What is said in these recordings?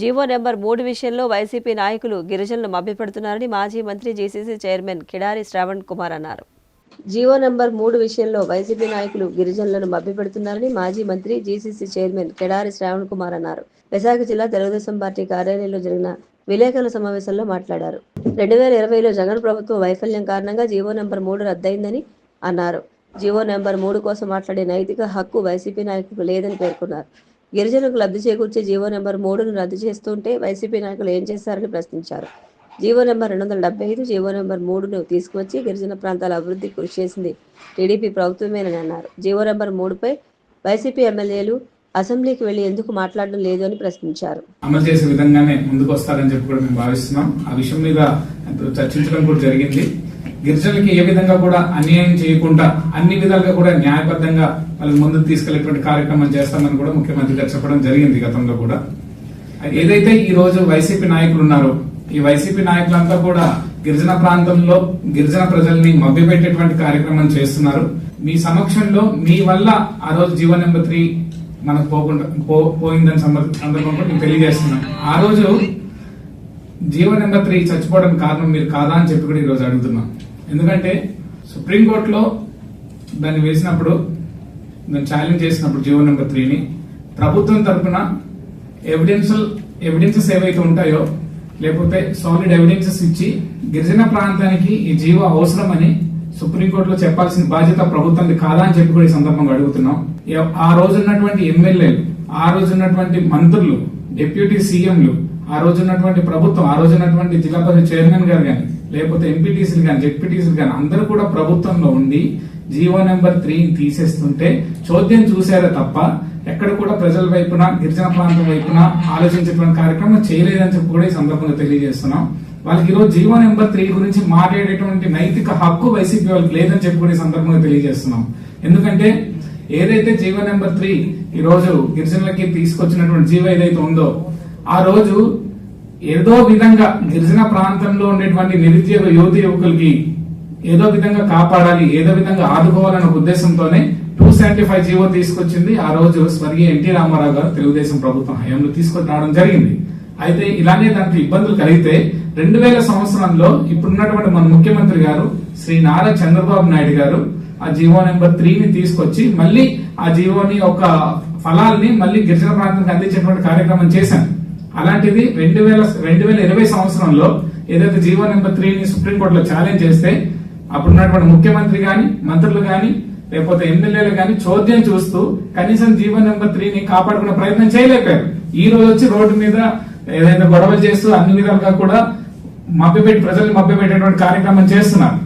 GO number మూడు విషయంలో YCP నాయకులు గిరిజనులు మభ్యపెడుతున్నారని మాజీ మంత్రి జీసీసీ చైర్మన్ కిడారి శ్రావణ్ కుమార్ అన్నారు. జీవో నెంబర్ మూడు విషయంలో వైసీపీ నాయకులు గిరిజనులను మభ్యపెడుతున్నారని మాజీ మంత్రి జీసీసీ చైర్మన్ కెడారి శ్రావణ్ కుమార్ అన్నారు. విశాఖ జిల్లా తెలుగుదేశం పార్టీ కార్యాలయంలో జరిగిన విలేకరుల సమావేశంలో మాట్లాడారు. రెండు వేల ఇరవైలో జగన్ ప్రభుత్వ వైఫల్యం కారణంగా జీవో నెంబర్ మూడు రద్దయిందని అన్నారు. జీవో నెంబర్ మూడు కోసం మాట్లాడే నైతిక హక్కు వైసీపీ నాయకులకు లేదని పేర్కొన్నారు. గిరిజనులకు లబ్ధి చేకూర్చే జీవో నెంబర్ మూడును రద్దు చేస్తుంటే వైసీపీ నాయకులు ఏం చేశారని ప్రశ్నించారు. జీవో నెంబర్ రెండు వందల డెబ్బై ఐదు జీవో నెంబర్ మూడును తీసుకువచ్చి గిరిజన ప్రాంతాల అభివృద్ధి కృషి చేసింది టీడీపీ ప్రభుత్వమేనని అన్నారు. జీవో నెంబర్ మూడుపై వైసీపీ ఎమ్మెల్యేలు అసెంబ్లీకి వెళ్ళి ఎందుకు మాట్లాడడం లేదు అని ప్రశ్నించారు. అమలు చేసే విధంగానే ముందుకు వస్తారని చెప్పి కూడా మేము భావిస్తున్నాం. ఆ విషయం మీద చర్చించడం కూడా జరిగింది. గిరిజనులకి ఏ విధంగా కూడా అన్యాయం చేయకుండా అన్ని విధాలుగా కూడా న్యాయబద్ధంగా వాళ్ళని ముందుకు తీసుకెళ్ళేటువంటి కార్యక్రమం చేస్తామని కూడా ముఖ్యమంత్రి గారు చెప్పడం జరిగింది గతంలో కూడా. ఏదైతే ఈ రోజు వైసీపీ నాయకులు ఉన్నారో ఈ వైసీపీ నాయకులంతా కూడా గిరిజన ప్రాంతంలో గిరిజన ప్రజల్ని మభ్యపెట్టేటువంటి కార్యక్రమం చేస్తున్నారు. మీ సమక్షంలో మీ వల్ల ఆ రోజు జీవో నెంబర్ త్రీ మనకు పోకుండా పో- పోయిందని సందర్భ- సందర్భంగా నేను తెలియజేస్తున్నాను. ఆ రోజు జీవో నెంబర్ త్రీ చచ్చిపోవడం కారణం మీరు కాదా అని చెప్పి కూడా ఈరోజు అడుగుతున్నాం. ఎందుకంటే సుప్రీంకోర్టులో దాన్ని వేసినప్పుడు దాన్ని ఛాలెంజ్ చేసినప్పుడు జీవో నెంబర్ త్రీని ప్రభుత్వం తరఫున ఎవిడెన్స్ ఎవిడెన్సెస్ ఏవైతే ఉంటాయో లేకపోతే సాలిడ్ ఎవిడెన్సెస్ ఇచ్చి గిరిజన ప్రాంతానికి ఈ జీవో అవసరమని సుప్రీంకోర్టులో చెప్పాల్సిన బాధ్యత ప్రభుత్వానికి కాదా అని చెప్పి కూడా ఈ సందర్భంగా అడుగుతున్నాం. ఆ రోజు ఉన్నటువంటి ఎమ్మెల్యేలు ఆ రోజు ఉన్నటువంటి మంత్రులు డిప్యూటీ సీఎంలు ఆ రోజు ఉన్నటువంటి ప్రభుత్వం ఆ రోజు ఉన్నటువంటి జిల్లా పరిషత్ చైర్మన్ గారు కానీ లేకపోతే ఎంపీటీసీలు కానీ జెడ్పీటీసీలు కానీ అందరూ కూడా ప్రభుత్వంలో ఉండి జీవో నెంబర్ త్రీని తీసేస్తుంటే చోద్యం చూశారే తప్ప ఎక్కడ కూడా ప్రజల వైపున గిరిజన ప్రాంతం వైపున ఆలోచించేటువంటి కార్యక్రమం చేయలేదని చెప్పి కూడా ఈ సందర్భంగా తెలియజేస్తున్నాం. వాళ్ళకి ఈరోజు జీవో నెంబర్ త్రీ గురించి మాట్లాడేటువంటి నైతిక హక్కు వైసీపీ వాళ్ళకి లేదని చెప్పి కూడా ఈ సందర్భంగా తెలియజేస్తున్నాం. ఎందుకంటే ఏదైతే జీవో నెంబర్ త్రీ ఈరోజు గిరిజనులకి తీసుకొచ్చినటువంటి జీవో ఏదైతే ఉందో ఆ రోజు ఏదో విధంగా గిరిజన ప్రాంతంలో ఉండేటువంటి నిరుద్యోగ యువతి యువకులకి ఏదో విధంగా కాపాడాలి ఏదో విధంగా ఆదుకోవాలనే ఉద్దేశంతోనే టూ సెవెంటీ ఫైవ్ జీవో తీసుకొచ్చింది. ఆ రోజు స్వర్గీయ ఎన్టీ రామారావు గారు తెలుగుదేశం ప్రభుత్వం హయాంలో తీసుకొని రావడం జరిగింది. అయితే ఇలానే దానికి ఇబ్బందులు కలిగితే రెండు వేల సంవత్సరంలో ఇప్పుడున్నటువంటి మన ముఖ్యమంత్రి గారు శ్రీ నారా చంద్రబాబు నాయుడు గారు ఆ జీవో నెంబర్ త్రీని తీసుకొచ్చి మళ్ళీ ఆ జీవోని ఒక ఫలాల్ని మళ్ళీ గిరిజన ప్రాంతానికి అందించేటువంటి కార్యక్రమం చేశాను అలాంటిది రెండు వేల రెండు వేల ఇరవై సంవత్సరంలో ఏదైతే జీవో నెంబర్ త్రీని సుప్రీంకోర్టులో ఛాలెంజ్ చేస్తే అప్పుడున్నటువంటి ముఖ్యమంత్రి కానీ మంత్రులు కానీ లేకపోతే ఎమ్మెల్యేలు కానీ చోద్యం చూస్తూ కనీసం జీవో నెంబర్ త్రీని కాపాడుకునే ప్రయత్నం చేయలేకపోయారు. ఈ రోజు వచ్చి రోడ్డు మీద ఏదైతే గొడవలు చేస్తూ అన్ని విధాలుగా కూడా మభ్యపెట్టి ప్రజల్ని మభ్యపెట్టేటువంటి కార్యక్రమం చేస్తున్నారు.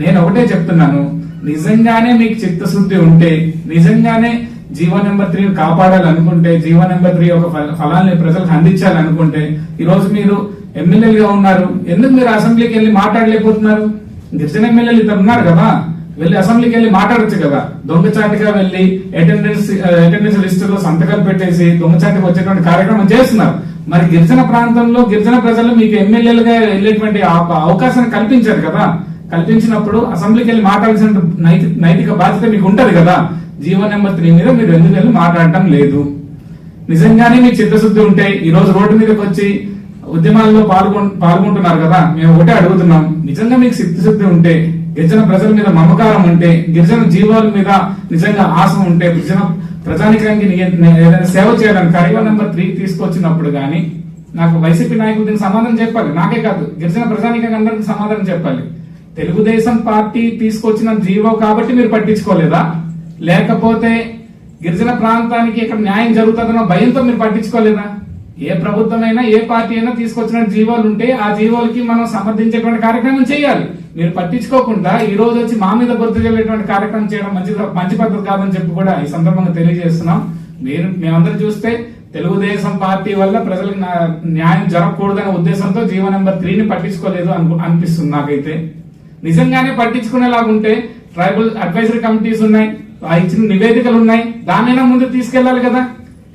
నేను ఒకటే చెప్తున్నాను. నిజంగానే మీకు చిత్తశుద్ధి ఉంటే నిజంగానే జీవో నెంబర్ త్రీ కాపాడాలనుకుంటే జీవో నెంబర్ త్రీ ఒక ఫలాన్ని ప్రజలకు అందించాలనుకుంటే ఈ రోజు మీరు ఎమ్మెల్యేలుగా ఉన్నారు. ఎందుకు మీరు అసెంబ్లీకి వెళ్ళి మాట్లాడలేకపోతున్నారు? గిరిజన ఎమ్మెల్యేలు ఇద్దరు ఉన్నారు కదా. వెళ్ళి అసెంబ్లీకి వెళ్ళి మాట్లాడొచ్చు కదా. దొంగచాటిగా వెళ్ళి అటెండెన్స్ అటెండెన్స్ లిస్టులో సంతకాలు పెట్టేసి దొంగచాటికి వచ్చేటువంటి కార్యక్రమం చేస్తున్నారు. మరి గిరిజన ప్రాంతంలో గిరిజన ప్రజలు మీకు ఎమ్మెల్యేలుగా వెళ్ళేటువంటి అవకాశం అవకాశాన్ని కల్పించారు కదా. కల్పించినప్పుడు అసెంబ్లీకి వెళ్ళి మాట్లాడాల్సిన నైతి నైతిక బాధ్యత మీకు ఉంటది కదా. జీవో నెంబర్ త్రీ మీద మీరు ఎందుకు వెళ్ళి మాట్లాడటం లేదు? నిజంగానే మీకు చిత్తశుద్ధి ఉంటే ఈ రోజు రోడ్డు మీదకి వచ్చి ఉద్యమాల్లో పాల్గొన్ పాల్గొంటున్నారు కదా మేము ఒకటే అడుగుతున్నాం. నిజంగా మీకు చిత్తశుద్ధి ఉంటే గిరిజన ప్రజల మీద మమకారం ఉంటే గిరిజన జీవాల మీద నిజంగా ఆశ ఉంటే గిరిజన ప్రజానికానికి ఏదైనా సేవ చేయడానికి కరీవా నెంబర్ త్రీ తీసుకొచ్చినప్పుడు కానీ నాకు వైసీపీ నాయకులు దీనికి సమాధానం చెప్పాలి. నాకే కాదు గిరిజన ప్రజానికానికి అందరికి సమాధానం చెప్పాలి. తెలుగుదేశం పార్టీ తీసుకొచ్చిన జీవో కాబట్టి మీరు పట్టించుకోలేదా? లేకపోతే గిరిజన ప్రాంతానికి ఇక్కడ న్యాయం జరుగుతుందన్న భయంతో మీరు పట్టించుకోలేదా? ఏ ప్రభుత్వమైనా ఏ పార్టీ అయినా తీసుకొచ్చిన జీవోలు ఉంటే ఆ జీవోలకి మనం సమర్థించేటువంటి కార్యక్రమం చేయాలి. మీరు పట్టించుకోకుండా ఈ రోజు వచ్చి మా మీద గుర్తు చెల్లేటువంటి కార్యక్రమం చేయడం మంచి మంచి పద్ధతి కాదని చెప్పి కూడా ఈ సందర్భంగా తెలియజేస్తున్నాం. మీరు మేమందరూ చూస్తే తెలుగుదేశం పార్టీ వల్ల ప్రజలకు న్యాయం జరగకూడదనే ఉద్దేశంతో జీవో నెంబర్ త్రీని పట్టించుకోలేదు అను- అనిపిస్తుంది నాకైతే. నిజంగానే పట్టించుకునేలాగుంటే ట్రైబల్ అడ్వైజరీ కమిటీస్ ఉన్నాయి. ఇచ్చిన నివేదికలు ఉన్నాయి. దాన్నైనా ముందు తీసుకెళ్ళాలి కదా.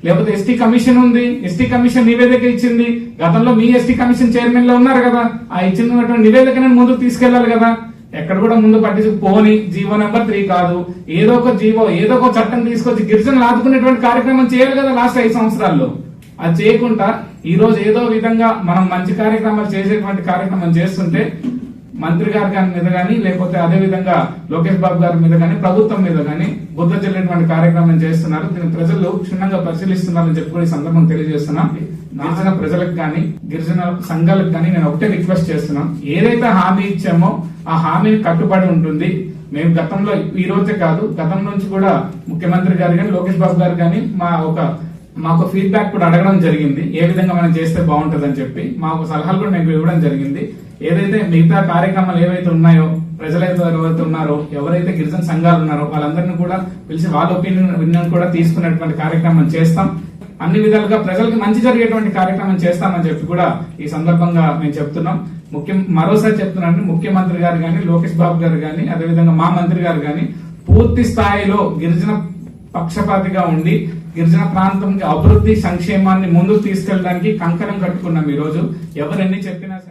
లేకపోతే ఎస్టీ కమిషన్ ఉంది. ఎస్టీ కమిషన్ నివేదిక ఇచ్చింది. గతంలో మీ ఎస్టీ కమిషన్ చైర్మన్లో ఉన్నారు కదా. ఆ ఇచ్చినటువంటి నివేదికను ముందుకు తీసుకెళ్ళాలి కదా. ఎక్కడ కూడా ముందు పట్టించు పోని జీవో నెంబర్ త్రీ కాదు. ఏదో ఒక జీవో ఏదో ఒక చట్టం తీసుకొచ్చి గిరిజనులు ఆదుకునేటువంటి కార్యక్రమం చేయాలి కదా లాస్ట్ ఐదు సంవత్సరాల్లో. అది చేయకుండా ఈ రోజు ఏదో విధంగా మనం మంచి కార్యక్రమాలు చేసేటువంటి కార్యక్రమం చేస్తుంటే మంత్రి గారి గారి మీద కానీ లేకపోతే అదే విధంగా లోకేష్ బాబు గారి మీద కానీ ప్రభుత్వం మీద కానీ బుద్ధ చెల్లేటువంటి కార్యక్రమం చేస్తున్నారు. దీన్ని ప్రజలు క్షుణ్ణంగా పరిశీలిస్తున్నారని చెప్పి కూడా ఈ సందర్భం తెలియజేస్తున్నాం. గిరిజన ప్రజలకు కానీ గిరిజన సంఘాలకు కానీ నేను ఒకటే రిక్వెస్ట్ చేస్తున్నాం. ఏదైతే హామీ ఇచ్చామో ఆ హామీని కట్టుబడి ఉంటుంది. మేము గతంలో ఈ రోజే కాదు గతం నుంచి కూడా ముఖ్యమంత్రి గారు కానీ లోకేష్ బాబు గారు కానీ మా ఒక మాకు ఫీడ్బ్యాక్ కూడా అడగడం జరిగింది. ఏ విధంగా మనం చేస్తే బాగుంటుందని చెప్పి మాకు సలహాలు కూడా మేము ఇవ్వడం జరిగింది. ఏదైతే మిగతా కార్యక్రమాలు ఏవైతే ఉన్నాయో ప్రజలైతే ఎవరైతే ఉన్నారో ఎవరైతే గిరిజన సంఘాలు ఉన్నారో వాళ్ళందరినీ కూడా పిలిచి వాళ్ళ ఒపీనియన్ ఒపీనియన్ కూడా తీసుకునేటువంటి కార్యక్రమం చేస్తాం. అన్ని విధాలుగా ప్రజలకు మంచి జరిగేటువంటి కార్యక్రమం చేస్తామని చెప్పి కూడా ఈ సందర్భంగా మేము చెప్తున్నాం. ముఖ్యం మరోసారి చెప్తున్నాను ముఖ్యమంత్రి గారు కానీ లోకేష్ బాబు గారు కానీ అదేవిధంగా మా మంత్రి గారు కానీ పూర్తి స్థాయిలో గిరిజన పక్షపాతిగా ఉండి గిరిజన ప్రాంతం అభివృద్ధి సంక్షేమాన్ని ముందుకు తీసుకెళ్ళడానికి కంకణం కట్టుకున్నాం ఈ రోజు ఎవరెన్ని చెప్పినా సరే